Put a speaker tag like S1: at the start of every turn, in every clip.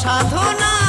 S1: সাধনার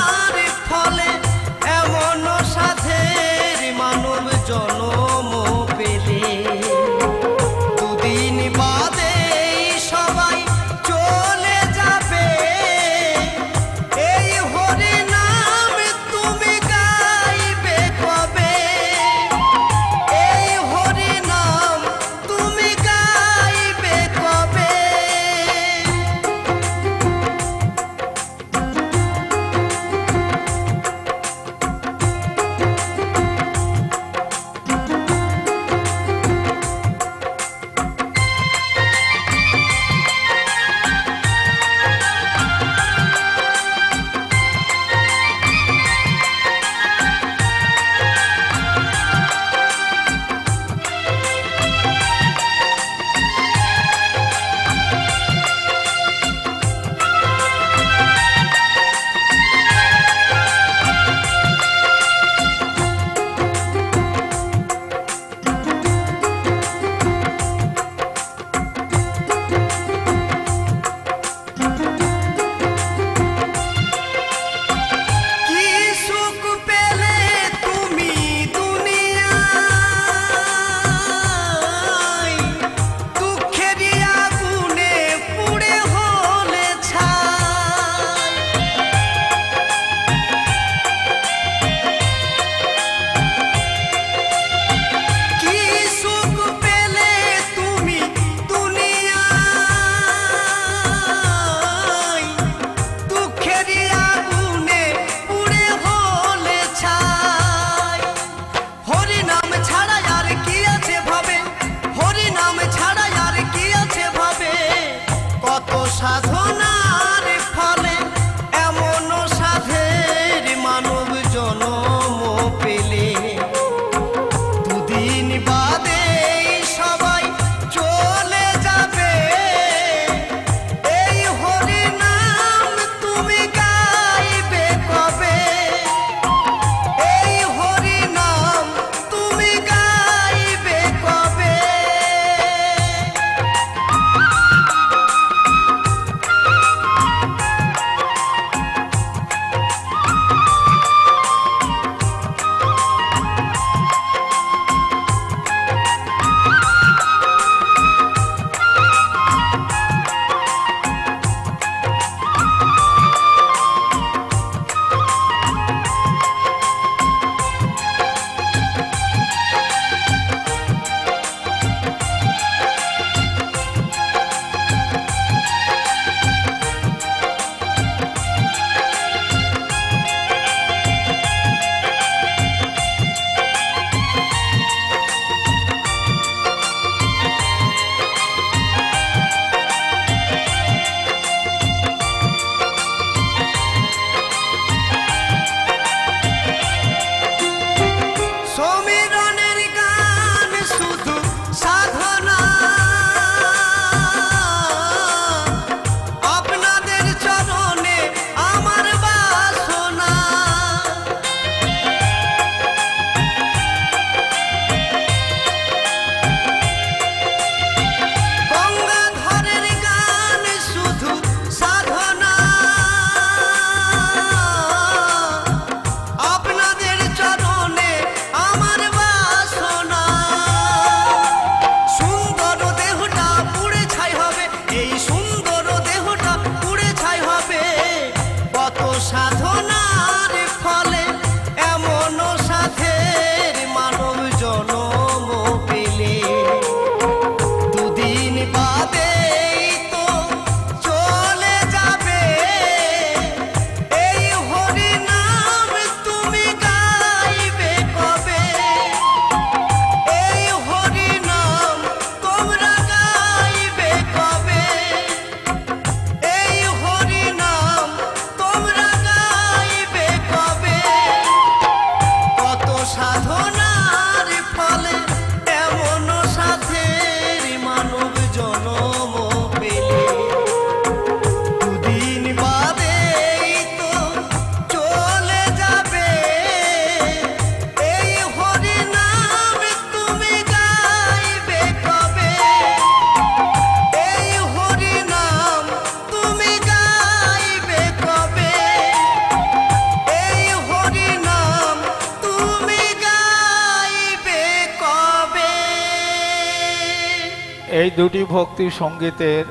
S1: এই
S2: দুটি ভক্তি সঙ্গীতের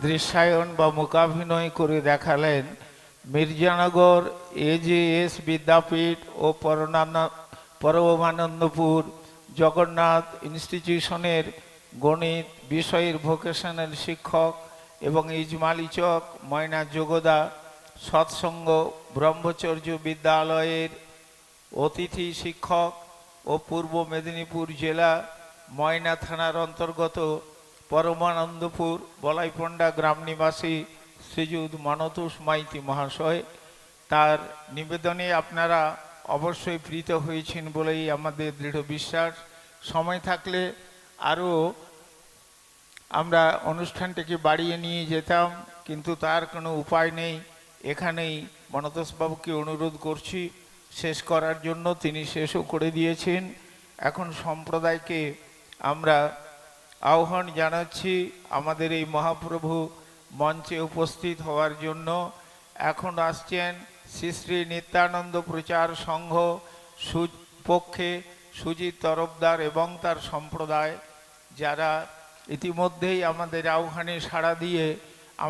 S2: দৃশ্যায়ন বা মূকাভিনয় করে দেখালেন মির্জানগর এজেএস বিদ্যাপীঠ ও পরনানা- পরমানন্দপুর জগন্নাথ ইনস্টিটিউশনের গণিত, বিষয়ের ভোকেশনাল শিক্ষক এবং ইজমালি চক, ময়না যোগদা সৎসঙ্গ, ব্রহ্মচর্য বিদ্যালয়ের অতিথি শিক্ষক ও পূর্ব মেদিনীপুর জেলা ময়না থানার অন্তর্গত পরমানন্দপুর, বলাইপন্ডা গ্রাম নিবাসী শ্রীযুত মানতোষ মাইতি মহাশয়, তার নিবেদনে আপনারা অবশ্যই প্রীত হয়েছেন বলেই আমাদের দৃঢ় বিশ্বাস। সময় থাকলে আরও আমরা অনুষ্ঠানটিকে বাড়িয়ে নিয়ে যেতাম, কিন্তু তার কোনো উপায় নেই। এখানেই মনতোষবাবুকে অনুরোধ করছি, শেষ করার জন্য তিনি শেষও করে দিয়েছেন। এখন সম্প্রদায়কে আমরা আহ্বান জানাচ্ছি আমাদের এই মহাপ্রভু মঞ্চে উপস্থিত হওয়ার জন্য। এখন আসছেন শ্রী শ্রী নিত্যানন্দ প্রচার সংঘ সুপক্ষে সুজিত তরফদার এবং তার সম্প্রদায়, যারা ইতিমধ্যেই আমাদের আহ্বানে সাড়া দিয়ে